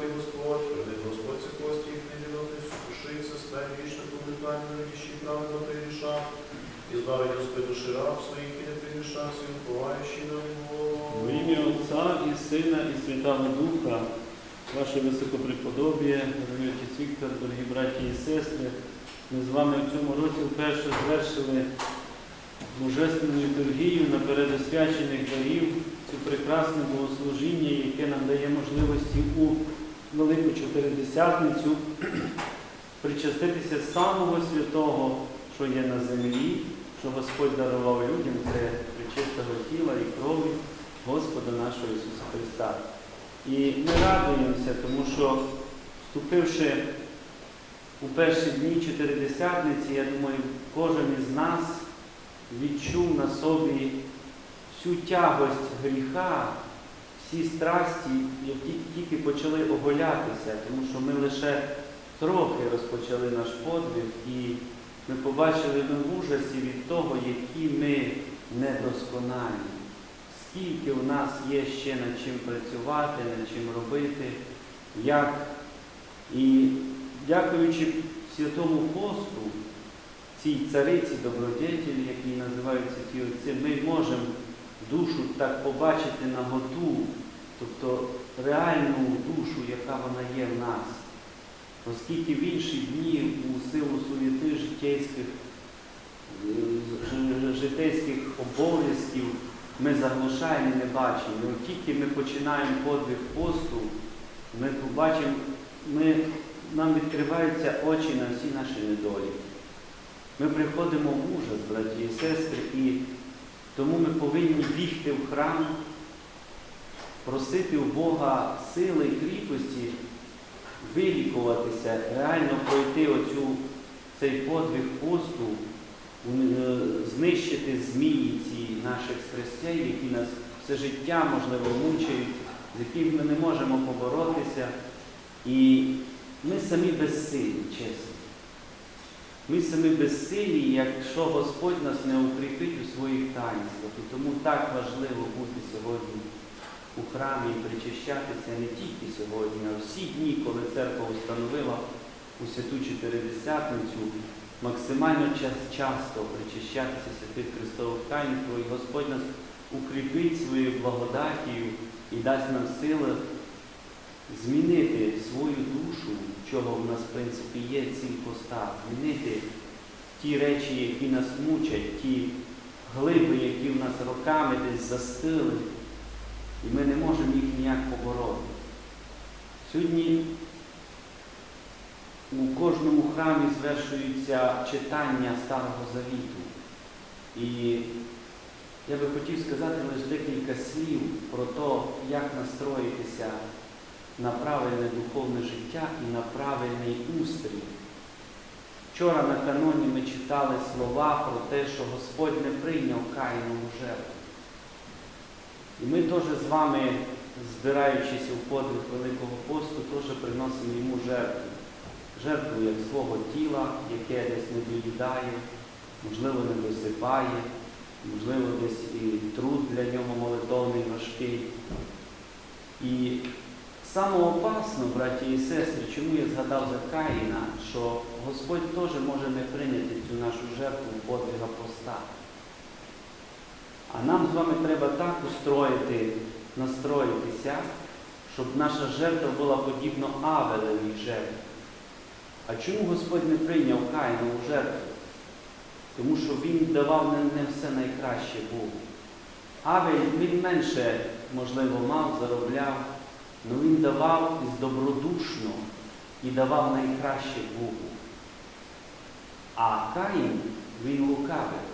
ти Господь, прийди Господь ці кості їх не відоти, сушиться, стань вічно повикання, радіщі правильно приріша, і збавить Господь душі раб своїх і не прирішався, і уповаючи на нього. В ім'я Отця і Сина, і Святого Духа, ваше високопреподобіє, дорогі отець Віктор, дорогі браті і сестри, ми з вами в цьому році вперше звершили божественну літургію на передосвячених дарів, цю прекрасне богослужіння, яке нам дає можливості у Велику Чотиридесятницю причаститися самого святого, що є на землі, що Господь дарував людям, це причистого тіла і крові Господа нашого Ісуса Христа. І ми радуємося, тому що вступивши у перші дні Чотиридесятниці, я думаю, кожен із нас відчув на собі всю тягость гріха, всі страсті, які тільки почали оголятися, тому що ми лише трохи розпочали наш подвиг і ми побачили ми в ужасі від того, які ми недосконалі. Скільки у нас є ще над чим працювати, над чим робити, як. І дякуючи Святому Посту, цій цариці добродетелі, які називаються ті отці, ми можемо душу так побачити наготу, тобто реальну душу, яка вона є в нас. Оскільки в інші дні у силу суєти життєйських, е, житейських обов'язків ми заглушаємо і не бачимо. От тільки ми починаємо подвиг посту, ми побачимо, ми, нам відкриваються очі на всі наші недоліки. Ми приходимо в ужас, браті і сестри, і тому ми повинні бігти в храм, просити у Бога сили і кріпості, вилікуватися, реально пройти оцю, цей подвиг посту, е, знищити змії ці наших страстей, які нас все життя, можливо, мучають, з якими ми не можемо поборотися. І ми самі безсилі, чесно. Ми самі безсилі, якщо Господь нас не укріпить у своїх таїнствах. І тому так важливо бути сьогодні у храмі причащатися не тільки сьогодні, а всі дні, коли церква установила у святу Чотиридесятницю, максимально час- часто причащатися святих Христових таїнств, і Господь нас укріпить своєю благодатію і дасть нам сили змінити свою душу, чого в нас, в принципі, є ціль поста, змінити ті речі, які нас мучать, ті глиби, які в нас роками десь застили, і ми не можемо їх ніяк побороти. Сьогодні у кожному храмі звершується читання Старого Завіту. І я би хотів сказати лише декілька слів про те, як настроїтися на правильне духовне життя і на правильний устрій. Вчора на каноні ми читали слова про те, що Господь не прийняв Каїнову жертву. І ми теж з вами, збираючись у подвиг Великого посту, теж приносимо йому жертву. Жертву як свого тіла, яке десь не доїдає, можливо, не досипає, можливо, десь і труд для нього молитовний важкий. І саме опасно, браті і сестри, чому я згадав за Каїна, що Господь теж може не прийняти цю нашу жертву подвига поста. А нам з вами треба так устроїти, настроїтися, щоб наша жертва була подібна Авелевій жертві. А чому Господь не прийняв Каїнову жертву? Тому що він давав не, не все найкраще Богу. Авель він менше, можливо, мав, заробляв, але він давав із добродушно і давав найкраще Богу. А Каїн він лукавив.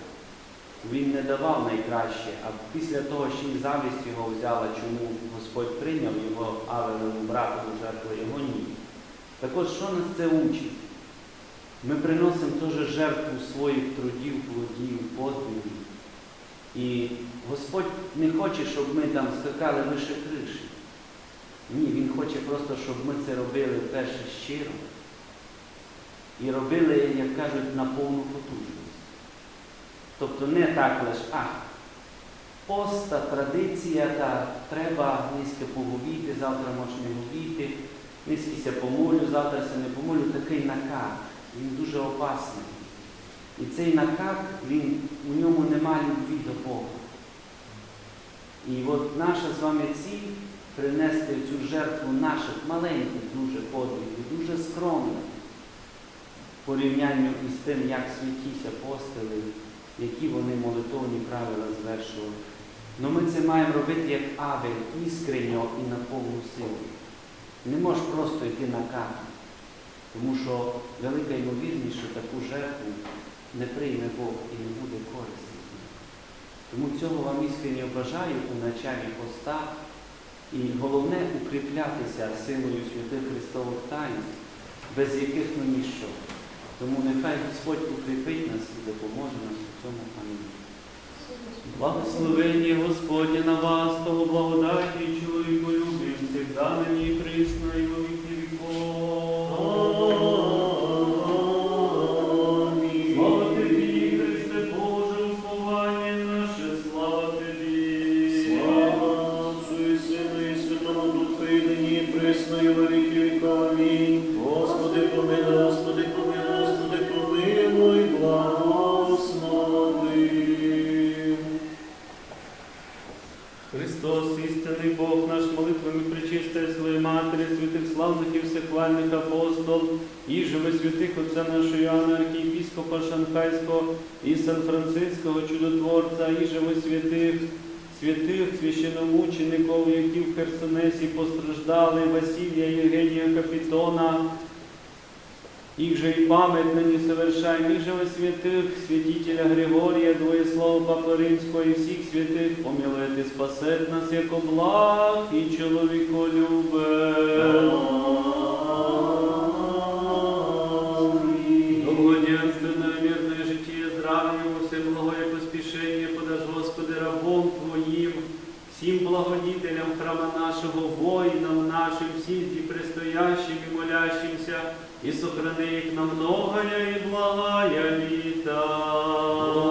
Він не давав найкраще, а після того, що й завість його взяла, чому Господь прийняв його Авелеву братову жертву, його ні. Так от, що нас це учить? Ми приносимо теж жертву своїх трудів, плодів, подвигів. І Господь не хоче, щоб ми там скакали лише криші. Ні, Він хоче просто, щоб ми це робили перше щиро. І робили, як кажуть, на повну потужність. Тобто не так лише, а поста, традиція, та треба низько поговіти, завтра можна не говіти, низькіся помолю, завтра ся не помолю, такий накат. Він дуже опасний. І цей накат, він, у ньому немає любві до Бога. І от наша з вами ціль принести цю жертву наших маленьких дуже подвигів, дуже скромних порівнянню із тим, як святісь апостоли, які вони молитовні правила звершували. Но ми це маємо робити як Авель, іскренньо і на повну силу. Не можеш просто йти на карту, тому що велика ймовірність, що таку жертву не прийме Бог і не буде користі. Тому цього вам іскренньо бажаю у началі поста і головне укріплятися силою святих Христових таїнств, без яких ну ніщо. Тому нехай Господь укріпить нас і допоможе нас у цьому. Амінь. Благословення Господня на вас, того благодаті і чоловіку любим, всегда нині і присно і во віки віков. Слава тобі, Христе Боже, уповання наше, слава тобі. Слава Сину і Святому Духу, нині і присно, і во віки віков. Амінь. Господи, помилуй, Господи, помилуй, Господи, помилуй, благослови. Бог наш, молитвами причистої своєї Матері, святих славних і всехвальних апостол, і живе святих Отця нашого Іоанна, архієпіскопа Шанхайського і Сан-Франциського чудотворця, і живе святих, святих священомучеників, які в Херсонесі постраждали, Василія, Євгенія Капітона, их же и память ныне совершаем, их же во святых, святителя Григория, Двоеслова Папы Римского и всех святых, помилует и спасет нас, яко благ и человеколюбен. Благоденственное приящим и молящимся, и сохрани их на многое и благое лето.